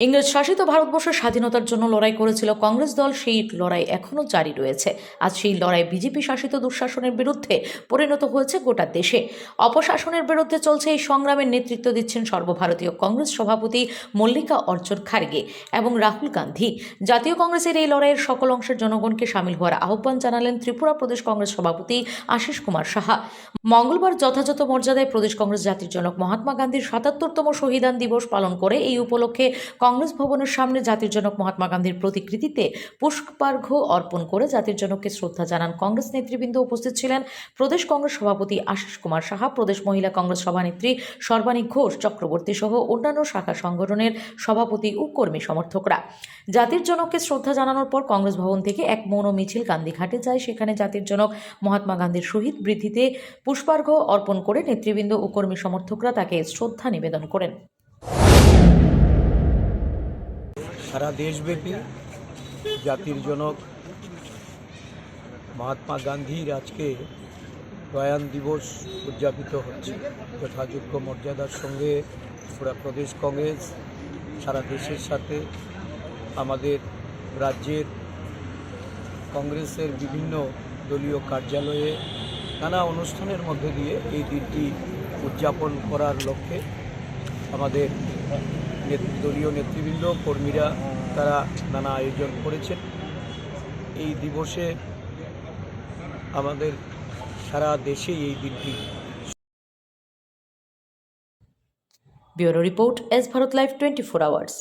ইংরেজ শাসিত ভারতবর্ষের স্বাধীনতার জন্য লড়াই করেছিল কংগ্রেস দল। সেই লড়াই এখনও জারি রয়েছে। আজ সেই লড়াই বিজেপি শাসিত দুঃশাসনের বিরুদ্ধে পরিণত হয়েছে গোটা দেশে। অপশাসনের বিরুদ্ধে চলছে এই সংগ্রামের নেতৃত্ব দিচ্ছেন সর্বভারতীয় কংগ্রেস সভাপতি মল্লিকা অর্জুন খার্গে এবং রাহুল গান্ধী। জাতীয় কংগ্রেসের এই লড়াইয়ের সকল অংশের জনগণকে সামিল হওয়ার আহ্বান জানালেন ত্রিপুরা প্রদেশ কংগ্রেস সভাপতি আশিস কুমার সাহা। মঙ্গলবার যথাযথ মর্যাদায় প্রদেশ কংগ্রেস জাতির জনক মহাত্মা গান্ধীর সাতাত্তরতম শহীদান দিবস পালন করে এই উপলক্ষে কংগ্রেস ভবনের সামনে জাতির জনক মহাত্মা গান্ধীর প্রতিকৃতিতে পুষ্পার্ঘ্য অর্পণ করে জাতির জনককে শ্রদ্ধা জানান কংগ্রেস নেতৃবৃন্দ উপস্থিত ছিলেন প্রদেশ কংগ্রেস সভাপতি আশিস কুমার সাহা, প্রদেশ মহিলা কংগ্রেস সভানেত্রী সর্বাণী ঘোষ চক্রবর্তী সহ অন্যান্য শাখা সংগঠনের সভাপতি ও কর্মী সমর্থকরা। জাতির জনককে শ্রদ্ধা জানানোর পর কংগ্রেস ভবন থেকে এক মৌন মিছিল গান্ধীঘাটে যায়। সেখানে জাতির জনক মহাত্মা গান্ধীর শহীদ বৃদ্ধিতে পুষ্পার্ঘ্য অর্পণ করে নেতৃবৃন্দ ও কর্মী সমর্থকরা তাকে শ্রদ্ধা নিবেদন করেন। সারা দেশব্যাপী জাতির জনক মহাত্মা গান্ধীর আজকে প্রয়াণ দিবস উদযাপিত হচ্ছে। যথাযোগ্য মর্যাদার সঙ্গে পুরা প্রদেশ কংগ্রেস, সারা দেশের সাথে আমাদের রাজ্যের কংগ্রেসের বিভিন্ন দলীয় কার্যালয়ে নানা অনুষ্ঠানের মধ্যে দিয়ে এই দিনটি উদযাপন করার লক্ষ্যে আমাদের দলীয় নেতৃবৃন্দ, কর্মীরা তারা নানা আয়োজন করেছেন। এই দিবসে আমাদের সারা দেশে এই দিনটি bureau report S Bharat live twenty four hours.